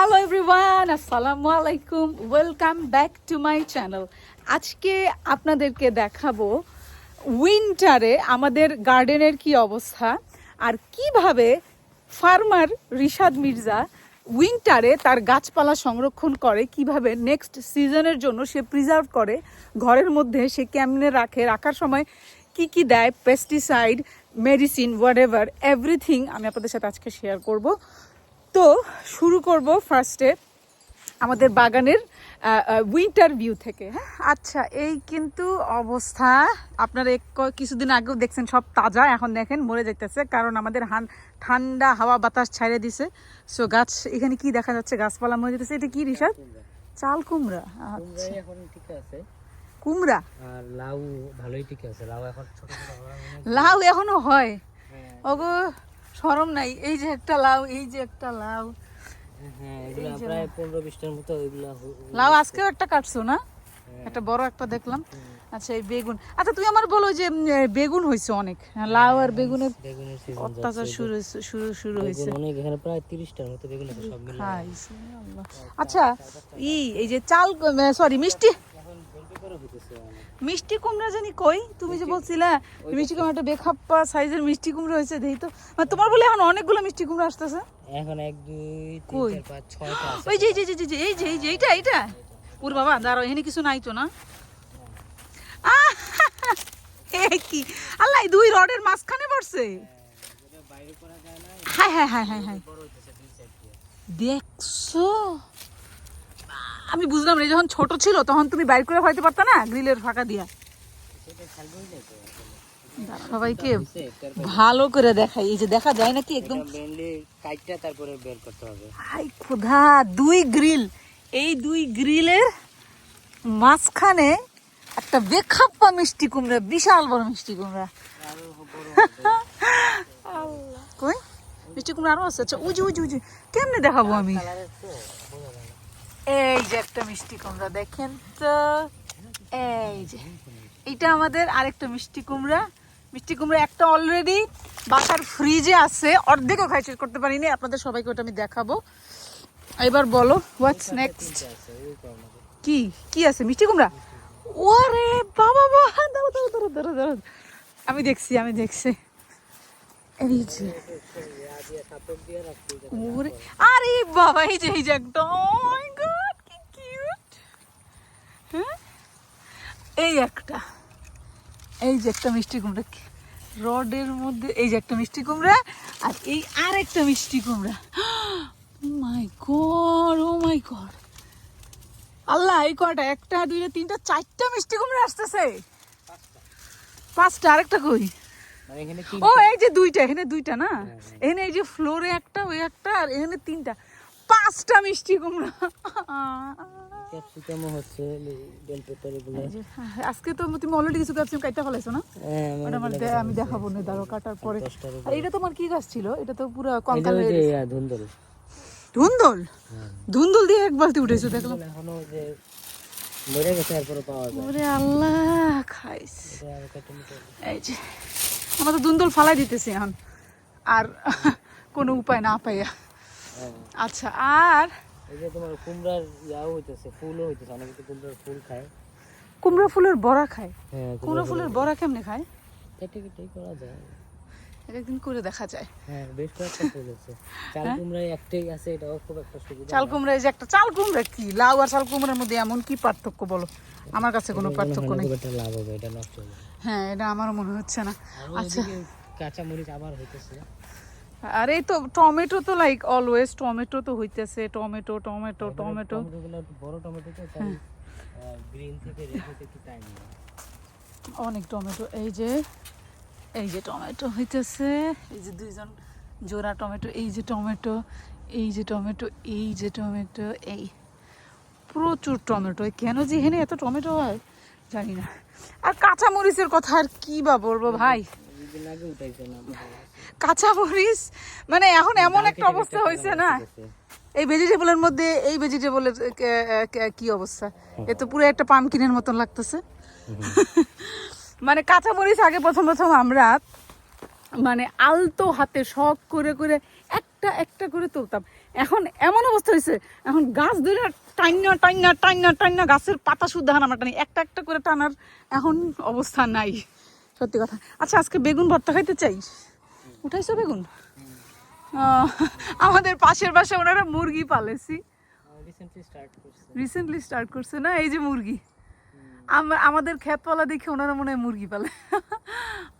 Hello everyone আসসালামু আলাইকুম welcome back to my channel আজকে আপনাদেরকে দেখাবো উইন্টারে আমাদের গার্ডেনের কি অবস্থা আর কীভাবে ফার্মার রিশাদ মির্জা উইন্টারে তার গাছপালা সংরক্ষণ করে, কীভাবে নেক্সট সিজনের জন্য সে প্রিজার্ভ করে, ঘরের মধ্যে সে কেমনে রাখে, রাখার সময় কি কি দেয় pesticide medicine whatever everything আমি আপনাদের সাথে আজকে শেয়ার করব। তো শুরু করব ফার্স্টে আমাদের বাগানের উইন্টার ভিউ থেকে। হ্যাঁ? আচ্ছা এই কিন্তু অবস্থা। আপনারা এক ক- কিছুদিন আগেও দেখছেন সব তাজা এখন দেখেন মরে যাইতেছে কারণ আমাদের হান ঠান্ডা হাওয়া বাতাস ছাড়ে দিছে। সো গাছ এখানে কি দেখা যাচ্ছে? গাছপালা মরে যেতেছে এটা কি রিসাদ চাল কুমড়া। আচ্ছা। এখন ঠিক আছে। কুমড়া? আর লাউ ভালোই ঠিক আছে। লাউ এখন ছোট ছোট লাউ এখনও হয়। হ্যাঁ, ওগো সরম নাই এই যে একটা লাউ এই যে একটা লাউ। হ্যাঁ লাউ। আজকেও একটা কাটছো না? একটা বড় একটা দেখলাম। আচ্ছা এই বেগুন। আচ্ছা তুই আমার বলো যে বেগুন হয়েছে অনেক। হ্যাঁ, লাউ আর বেগুনের অত্যাচার শুরু হয়েছে শুরু শুরু হয়েছে অনেক এখানে প্রায় তিরিশটার মতো বেগুন আছে সব মিলে আচ্ছা ই এই যে চাল সরি মিষ্টি এখন জলদি করে হইতেছে অনেক মিষ্টি কুমড়া জানি কই? তুমি যে বলছিলে মিষ্টি কুমড়া একটা বেখাপ্পা সাইজের মিষ্টি কুমড়া হয়েছে দেই তো। মানে তোমার বলে এখন অনেকগুলো মিষ্টি কুমড়া আসতেছে। এখন এক দুই তিন? চার পাঁচ ছয়টা আছে। ওই যে যে যে, এই যে এই যে এই যে এইটা এইটা। ওর বাবা দাঁড়াও এখানে কিছু নাই তো না কি? আল্লাহ এই দুই রডের মাঝখানে পড়ছে। যেটা বাইরে করা যায় না হায় হায় হায় হায় হায়। দেখছ? আমি বুঝলাম না যখন ছোট ছিল তখন তুমি বাইর করে হয়তো পারতা না গ্রিলের ফাঁকা দিয়া। সবাইকে ভালো করে দেখাই। এই যে দেখা যায় নাকি একদম? কাইটটা তারপরে বের করতে হবে। আই খোদা দুই গ্রিল। এই দুই গ্রিলের মাঝখানে একটা বেখাপ্পা মিষ্টি কুমড়া বিশাল বড় মিষ্টি কুমড়া। কই? মিষ্টি কুমড়া আরও আছে? আচ্ছা উজু উজু উজু কেমনে দেখাবো আমি কালারের তো বোঝা যায় না এই যে একটা মিষ্টি কুমড়া, দেখেন তো। এই যে, এটা আমাদের আরেকটা মিষ্টি কুমড়া। মিষ্টি কুমড়া একটা অলরেডি বাসার ফ্রিজে আছে। অর্ধেকও খাই, শেষ করতে পারিনি। আপনাদের সবাইকে ওটা আমি দেখাবো। এবার বলো হোয়াটস নেক্সট কি? কি আছে? মিষ্টি কুমড়া? ওরে বাবা বাবা দাঁড়ো দাঁড়ো দাঁড়ো দাঁড়ো আমি দেখছি আমি দেখছি। এই যে আরে বাবা এই যে এই যে একটা my God, কি কিউট হ্যাঁ? এই একটা। এই যে একটা মিষ্টি কুমড়া। রডের মধ্যে এই যে একটা মিষ্টি কুমড়া আর এই আর একটা মিষ্টি কুমড়া। মাই গড ও মাই গড আল্লাহ এই কয়টা? একটা দুইটা তিনটা চারটা মিষ্টি কুমড়া আসতেছে। পাঁচটা আরেকটা কই? ও এই যে দুইটা এখানে দুইটা না? এখানে এই যে ফ্লোরে একটা ওই একটা আর এখানে তিনটা। পাঁচটা মিষ্টি কুমড়া। ক্যাপসিকামও হচ্ছে বেল পেপার এগুলো। আজকে তো তুমি অলরেডি কিছু ক্যাপসিকাম কাটতে ফেলাইছো না? হ্যাঁ ওটা আমার আমি দেখাবো না দাঁড়ো কাটার পরে। এটা তোমার কি গাছ ছিল? এটা তো পুরো কঙ্কাল হয়ে গেছে। ধুন্দল। ধুন্দল? ধুন্দল দিয়ে এক বালতি উঠেছো দেখলাম। এখনও যে মরে গেছে এরপরে পাওয়া যায়। ওরে আল্লাহ খাইস এই যে আমরা তো দুন্দল ফালাই দিতেছি এখন। আর কোনো উপায় না পাইয়া। হ্যাঁ। আচ্ছা আর? এই যে তোমার কুমড়ার ইয়াও হইতেছে ফুলও হইতেছে অনেকে তো কুমড়ার ফুল খায়। কুমড়ো ফুলের বড়া খায়? কুমড়া কুমড়ো ফুলের বড়া কেমনে খায়? কেটে কেটে করা যায়। একদিন করে দেখা যায়। হ্যাঁ বেশ কয়েকটা ফুল আছে চাল কুমড়ায় একটাই আছে এটাও খুব একটা সুবিধা চাল কুমড়া যে একটা চাল কুমড়া কি? লাউ আর চাল কুমড়ার মধ্যে এমন কি পার্থক্য বলো? আমার কাছে কোনো পার্থক্য নেই। একটা লাভ হবে এটা নষ্ট হবে হ্যাঁ এটা আমারও মনে হচ্ছে না। আচ্ছা। কাঁচা মরিচ আবার হইতেছে। আর এই তো টমেটো তো লাইক অলওয়েজ টমেটো তো হইতেছে টমেটো টমেটো টমেটো বড় টমেটো তো গ্রিন থেকে রেড হতে একটু টাইম অনেক টমেটো এই যে এই যে টমেটো হইতেছে এই যে দুইজন জোড়া টমেটো এই যে টমেটো এই যে টমেটো এই যে টমেটো এই প্রচুর টমেটো। কেন যে এখানে এত টমেটো হয়? জানি না। আর কাঁচা মরিচের কথা আর কি বা বলব ভাই? কাঁচা মরিচ মানে এখন এমন একটা অবস্থা হয়েছে না? এই ভেজিটেবলের মধ্যে এই ভেজিটেবলের কি অবস্থা? এ তো পুরো একটা পামকিনের মতন লাগতেছে। মানে কাঁচা মরিচ আগে প্রথম প্রথম আমরা মানে আলতো হাতে শখ করে করে একটা একটা করে তুলতাম। এখন এমন অবস্থা হয়েছে এখন গাছ ধরে টাইনা টাইনা টাইনা টাইনা গাছের পাতা শুদ্ধ হান আমার টানি একটা একটা করে টানার এখন অবস্থা নাই সত্যি কথা। আচ্ছা আজকে বেগুন ভর্তা খাইতে চাই? উঠাইছো বেগুন? আমাদের পাশের বাসে ওনারা মুরগি পালেছি। রিসেন্টলি স্টার্ট করছে। রিসেন্টলি স্টার্ট করছে না? এই যে মুরগি। আমাদের ক্ষেতপালা দেখে ওনারা মনে হয় মুরগি পালে।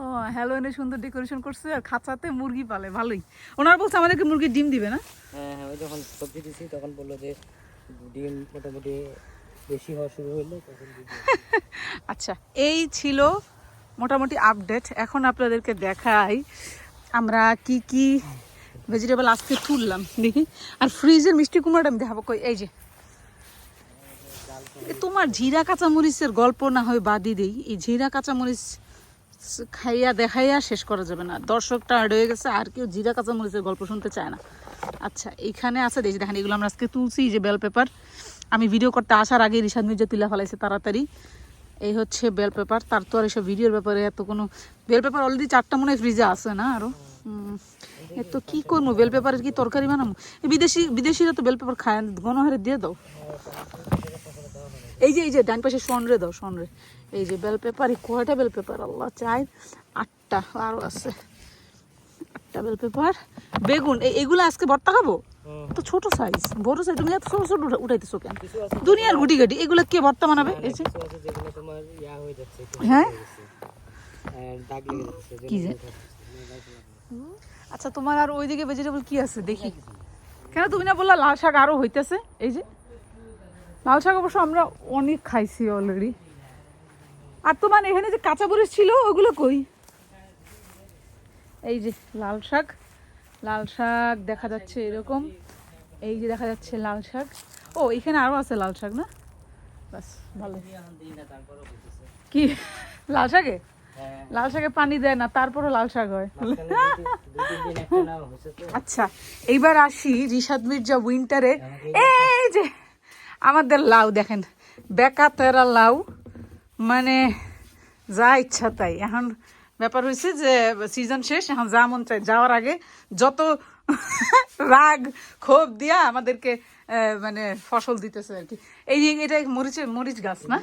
ও হ্যালোইনে সুন্দর ডেকোরেশন করছে আর খাঁচাতে মুরগি পালে ভালোই। ওনারা বলছে আমাদেরকে মুরগির ডিম দিবে না? হ্যাঁ হ্যাঁ যখন সবজি দিছি তখন বলল যে ডিম মোটামুটি বেশি হওয়া শুরু হইল তখন আচ্ছা এই ছিল মোটামুটি আপডেট এখন আপনাদেরকে দেখাই আমরা কি কি ভেজিটেবল আজকে তুললাম। দেখি। আর ফ্রিজের মিষ্টি কুমড়াটা আমি দেখাবো। কই এই যে। তোমার জিরা কাঁচামরিচের গল্প না হয় বাদই দেই। এই জিরা কাঁচামরিচ খাইয়া দেখাইয়া শেষ করা যাবে না। দর্শকটা টায়ার্ড হয়ে গেছে আর কেউ জিরা কাঁচামরিচের গল্প শুনতে চায় না। আচ্ছা এখানে আছে দেখি দেখেন এগুলো আমরা আজকে তুলছি যে বেল পেপার আমি ভিডিও করতে আসার আগে রিশাদ মির্জা তুলে ফেলাইছে তাড়াতাড়ি। এই হচ্ছে বেল পেপার তার তো আর এসব ভিডিওর ব্যাপারে এত কোনো বেল পেপার অলরেডি চারটা মনে হয় ফ্রিজে আছে না আরও? হুম, এত কি করব? বেল পেপারের কি তরকারি বানাবো? বিদেশি বিদেশিরা তো বেল পেপার খায় গণহারে দিয়ে দাও। এই যে এই যে ডান পাশে সনরে দাও সনরে। এই যে বেল পেপার কয়টা বেল পেপার আল্লাহ চাই আটটা আরও আছে। আটটা বেল পেপার বেগুন এই এগুলো আজকে ভর্তা খাব? তো ছোট সাইজ বড় সাইজ তুমি এত ছোট ছোট উঠাইতেছো কেন? দুনিয়ার গুটি গাটি এগুলো কে ভর্তা বানাবে? এই যে। হয়ে কি যে? আচ্ছা তোমার আর ওইদিকে ভেজিটেবল কি আছে? দেখি। কেন তুমি না বললা লাল শাক আরও হইতেছে? এই যে। লাল শাক অবশ্য আমরা অনেক খাইছি অলরেডি আর তোমার এখানে যে কাঁচা মরিচ ছিল ওগুলো কই? এই যে লাল শাক লাল শাক দেখা যাচ্ছে এরকম। এই যে দেখা যাচ্ছে লাল শাক। ও এখানে আরও আছে লাল শাক না? বাস ভালো। কি? লাল শাকে? লাল শাকে পানি দেয় না তারপরও লাল শাক হয়। আচ্ছা এইবার আসি রিশাদ মির্জা উইন্টারে এই যে আমাদের লাউ দেখেন বেকা তেরা লাউ মানে যা ইচ্ছা তাই। এখন ব্যাপার হয়েছে যে সিজন শেষ এখন যা মন চাই যাওয়ার আগে যত রাগ ক্ষোভ দিয়া আমাদেরকে মানে ফসল দিতেছে আর কি। এই যে এটা মরিচের মরিচ গাছ না।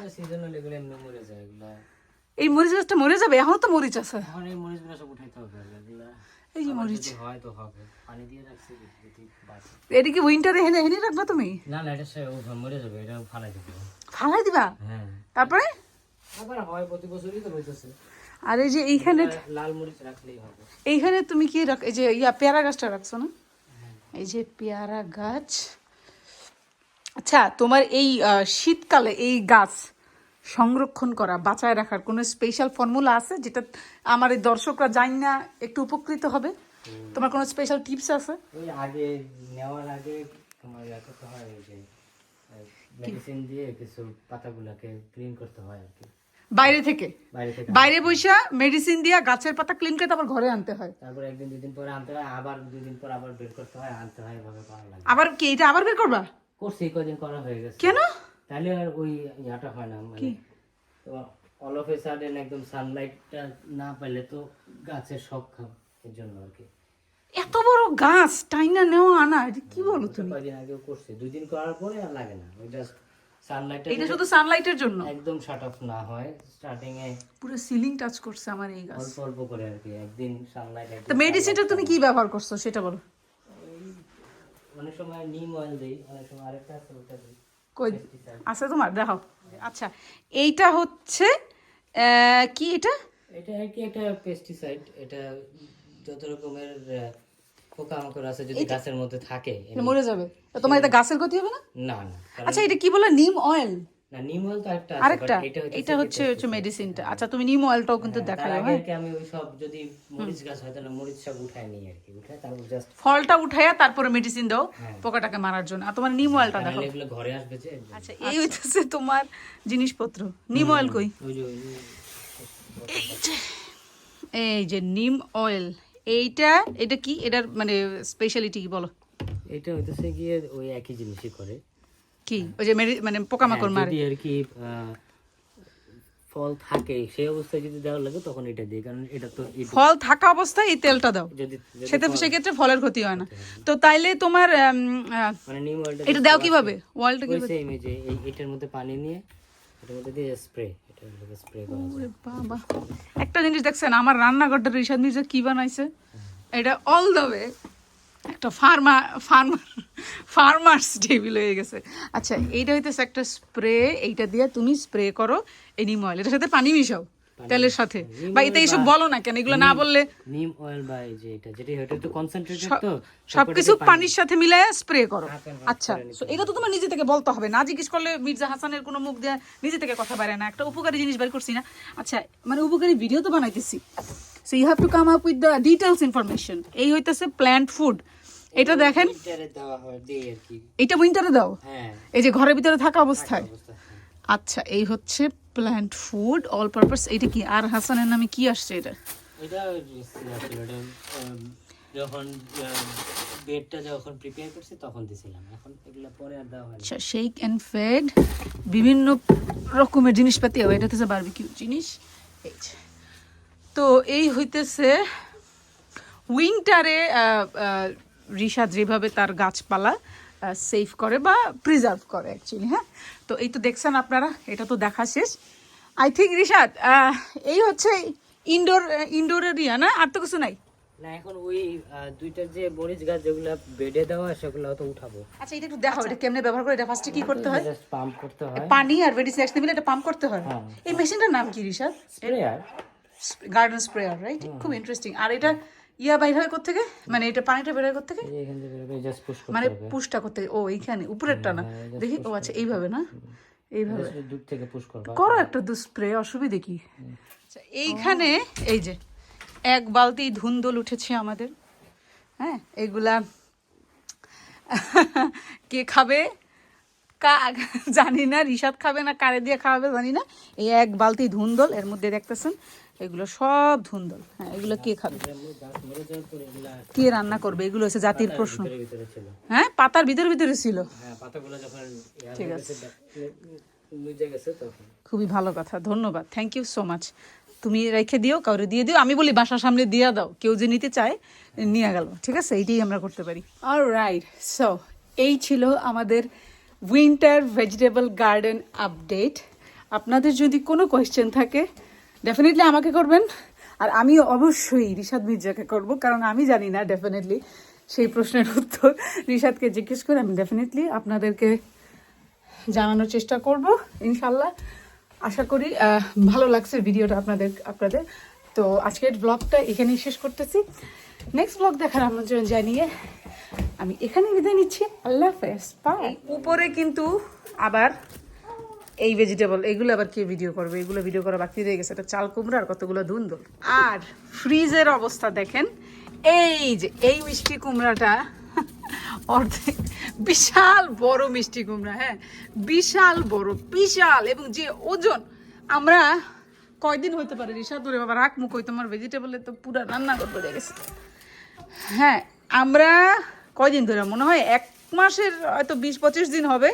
এই মরিচ গাছটা মরে যাবে এখনও তো মরিচ আছে। এই যে মরিচ। হয় বাঁচে। এদিকে উইন্টারে হেনে হেনে রাখবা তুমি? না না এটা মরে যাবে এটা ফালাই দেবে। ফালাই দিবা? হ্যাঁ। তারপরে? আবার হয় প্রতি বছরই তো হইতেছে। আর এই যে এইখানে লাল মরিচ রাখলেই হবে। এইখানে তুমি কি রাখ এই যে ইয়া পেয়ারা গাছটা রাখছো না? এই যে পেয়ারা গাছ। আচ্ছা তোমার এই শীতকালে এই গাছ সংরক্ষণ করা বাঁচায় রাখার কোনো স্পেশাল ফর্মুলা আছে যেটা আমার এই দর্শকরা জানি না একটু উপকৃত হবে? তোমার কোনো স্পেশাল টিপস আছে? ওই আগে নেওয়ার আগে তোমার করতে হয় ওই যে মেডিসিন দিয়ে কিছু পাতাগুলোকে ক্লিন করতে হয় আর কি। বাইরে থেকে? বাইরে বৈশা মেডিসিন দিয়া গাছের পাতা ক্লিন করে তারপর ঘরে আনতে হয়? তারপর একদিন দুদিন পরে আনতে হয় আবার দুদিন পর আবার বের করতে হয় আনতে হয় এভাবে করা লাগে। আবার কি এটা আবার বের করবা? করছি কদিন করা হয়ে গেছে। কেন? তাহলে আর ওই ইয়াটা হয় না মানে অল অফ এ সাডেন একদম সানলাইটটা না পেলে তো গাছের শখ খাও এর জন্য আর কি। এত বড় গাছ টাইনা নেওয়া আনা এটা কি বলো তুমি? কয়দিন আগেও করছি দুই দিন করার পরে আর লাগে না ওই জাস্ট সানলাইটটা এটা শুধু সানলাইটের জন্য? একদম শাট অফ না হয় স্টার্টিং এ পুরো সিলিং টাচ করছে আমার এই গাছ। অল্প অল্প করে আর কি একদিন সানলাইট তো মেডিসিনটা তুমি কি ব্যবহার করছ সেটা বলো। অনেক সময় নিম অয়েল দেই অনেক সময় আরেকটা আছে ওটা দিই। কই আছে তোমার? দেখো আচ্ছা এইটা হচ্ছে কি এটা? এটা কি এটা পেস্টিসাইড এটা যত রকমের পোকামাকড় আছে যদি গাছের মধ্যে থাকে মরে যাবে। তোমার এটা গাছের ক্ষতি হবে না? না না আচ্ছা এটা কি বলে? নিম অয়েল না নিম অয়েল তো একটা আরেকটা? এটা হচ্ছে হচ্ছে হচ্ছে মেডিসিনটা আচ্ছা তুমি নিম অয়েলটাও কিন্তু দেখালে হ্যাঁ? আমি ওই সব যদি মরিচ গাছ হয় তাহলে মরিচ সব উঠায় নিই আর কি উঠায় তারপর জাস্ট ফলটা উঠাইয়া তারপরে মেডিসিন দাও হ্যাঁ। পোকাটাকে মারার জন্য। আর তোমার নিম অয়েলটা দেখো এগুলো ঘরে আসবে যে আচ্ছা এই হইতেছে তোমার জিনিসপত্র। নিম অয়েল কই? এই যে নিম অয়েল এইটা এটা কি? এটার মানে স্পেশালিটি কি বলো? এটা হইতেছে গিয়ে ওই একই জিনিসই করে। কি? ওই যে মানে পোকামাকড় হ্যাঁ, মারে। আর কি ফল থাকে সেই অবস্থায় যদি দেওয়া লাগে তখন এটা দিই কারণ এটা তো ফল থাকা অবস্থায় এই তেলটা দাও। সেক্ষেত্রে ফলের ক্ষতি হয় না। তো তাইলে তোমার মানে এটা দাও কীভাবে? ওয়ালটা কীভাবে? সেম এই যে এটার মধ্যে পানি নিয়ে এটার মধ্যে দিয়ে স্প্রে বাবা। একটা জিনিস দেখছেন আমার রান্নাঘরটা রিশাদ মির্জা কি বানাইছে? এটা অল দ্য ওয়ে একটা ফার্মা ফার্মার ফার্মার্স টেবিল হয়ে গেছে। আচ্ছা এইটা হইতেছে একটা স্প্রে এইটা দিয়ে তুমি স্প্রে করো এই নিম অয়েল এটার সাথে পানি মিশাও তেলের সাথে। বা এতে এইসব বলো না কেন এগুলো না বললে নিম অয়েল বা এই যে এটা যেটা এটা তো কনসেন্ট্রেটেড তো সবকিছু পানির সাথে মিলায় স্প্রে করো। আচ্ছা so এটা তো তোমার নিজে থেকে বলতে হবে না জিজ্ঞেস করলে মির্জা হাসানের কোনো মুখ দিয়ে নিজে থেকে কথা বাইরে না একটা উপকারী জিনিস বের করছি না। আচ্ছা মানে উপকারী ভিডিও তো বানাইতেছি। So you have to come up with the details information এই হইতেছে প্ল্যান্ট ফুড এটা দেখেন এটা উইন্টারে দাও? হ্যাঁ। এই যে ঘরের ভিতরে থাকা অবস্থায়? হ্যাঁ। আচ্ছা এই হচ্ছে প্ল্যান্ট ফুড অল পারপাস এটা কি? আর হাসানের নামে কি আসছে এটা? এটা ছিল এটা উম, যখন বেডটা যখন প্রিপেয়ার করছি তখন দিছিলাম। এখন এগুলো পরে আর দেওয়া হয় আচ্ছা শেক অ্যান্ড ফেড বিভিন্ন রকমের জিনিসপাতি হবে এটা হচ্ছে বারবিকিউ জিনিস এই। তো এই হইতেছে উইন্টারে রিশাদ যেভাবে তার গাছপালা সেভ করে বা প্রিজার্ভ করে অ্যাকচুয়ালি হ্যাঁ? তো এই তো দেখছেন আপনারা এটা তো দেখা শেষ। আই থিঙ্ক রিশাদ এই হচ্ছে ইনডোর ইনডোরের ইয়া না? আর তো কিছু নাই? না এখন ওই দুইটার যে মরিচ গাছ যেগুলো বেডে দেওয়া সেগুলো তো উঠাবো। আচ্ছা এটা একটু দেখাও এটা কেমনে ব্যবহার করে? এটা ফার্স্টে কি করতে হয়? পাম্প করতে হয়। পানি আর ভেডিসিয়াক্স মিলে এটা পাম্প করতে হয়? হ্যাঁ। এই মেশিনটার নাম কি Rishad sprayer garden sprayer right খুব ইন্টারেস্টিং আর এটা ইয়া বাইর হয় কোথেকে মানে এটা পানিটা বের হয় থেকে জাস্ট পুশ করতে মানে পুশটা করতে ও এইখানে উপরেরটা না? দেখি? ও আচ্ছা এইভাবে না? এইভাবে। দূর থেকে পুশ করো একটা দু স্প্রে অসুবিধে কি? আচ্ছা, এইখানে এই যে এক বালতি ধুন্দল উঠেছে আমাদের। হ্যাঁ এগুলা কে খাবে? কা জানি না রিসাদ খাবে না কারে দিয়ে খাওয়াবে জানি না। এই এক বালতি ধুন্দল এর মধ্যে দেখতেছেন এগুলো সব ধুন্দল। হ্যাঁ এগুলো কে খাবে? কে রান্না করবে? এগুলো হচ্ছে জাতির প্রশ্ন। হ্যাঁ পাতার ভিতরে ভিতরে ছিল। হ্যাঁ পাতাগুলো যখন ঠিক আছে। খুবই ভালো কথা ধন্যবাদ। থ্যাংক ইউ সো মাচ তুমি রেখে দিও কাউরে দিয়ে দিও। আমি বলি বাসার সামনে দিয়ে দাও। কেউ যে নিতে চায় নিয়ে গেল। ঠিক আছে? এইটাই আমরা করতে পারি। আর রাইট সো এই ছিল আমাদের উইন্টার ভেজিটেবল গার্ডেন আপডেট আপনাদের যদি কোনো কোয়েশ্চেন থাকে ডেফিনেটলি আমাকে করবেন। আর আমি অবশ্যই রিশাদ মির্জাকে করব, কারণ আমি জানি না ডেফিনেটলি সেই প্রশ্নের উত্তর। রিশাদকে জিজ্ঞেস করে আমি ডেফিনেটলি আপনাদেরকে জানানোর চেষ্টা করব ইনশাল্লাহ আশা করি ভালো লাগছে ভিডিওটা আপনাদের আপনাদের। তো আজকের ব্লগটা এখানেই শেষ করতেছি। নেক্সট ব্লগ দেখার আমন্ত্রণ জানিয়ে আমি এখানে বিদায় নিচ্ছি। আল্লাহ হাফেজ উপরে কিন্তু আবার এই ভেজিটেবল এগুলো আবার কে ভিডিও করবে? এগুলো ভিডিও করা বাকি রয়ে গেছে। এটা চাল কুমড়া আর কতগুলো ধুন্দল। আর ফ্রিজের অবস্থা দেখেন, এই যে এই মিষ্টি কুমড়াটা, অর্ধেক, বিশাল বড় মিষ্টি কুমড়া হ্যাঁ বিশাল বড়, বিশাল, এবং যে ওজন, আমরা কয়দিন হইতে পারে রিসা ধরে বাবা রাখ মুখ তোমার ভেজিটেবলে তো পুরা রান্না করতে গেছে। হ্যাঁ আমরা কয়দিন ধরে, মনে হয় এক মাসের হয়তো বিশ পঁচিশ দিন হবে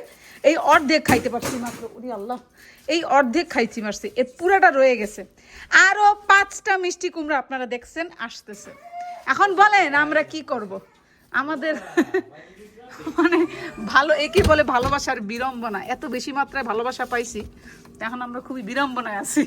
এই অর্ধেক খাইতে পারছি মাত্র উরি আল্লাহ। এই অর্ধেক খাইছি মারছি এর পুরাটা রয়ে গেছে। আরও পাঁচটা মিষ্টি কুমড়া আপনারা দেখছেন, আসতেছে। এখন বলেন, আমরা কি করব? আমাদের মানে ভালো একই বলে ভালোবাসার বিড়ম্বনা। এত বেশি মাত্রায় ভালোবাসা পাইছি, এখন আমরা খুবই বিড়ম্বনায় আছি।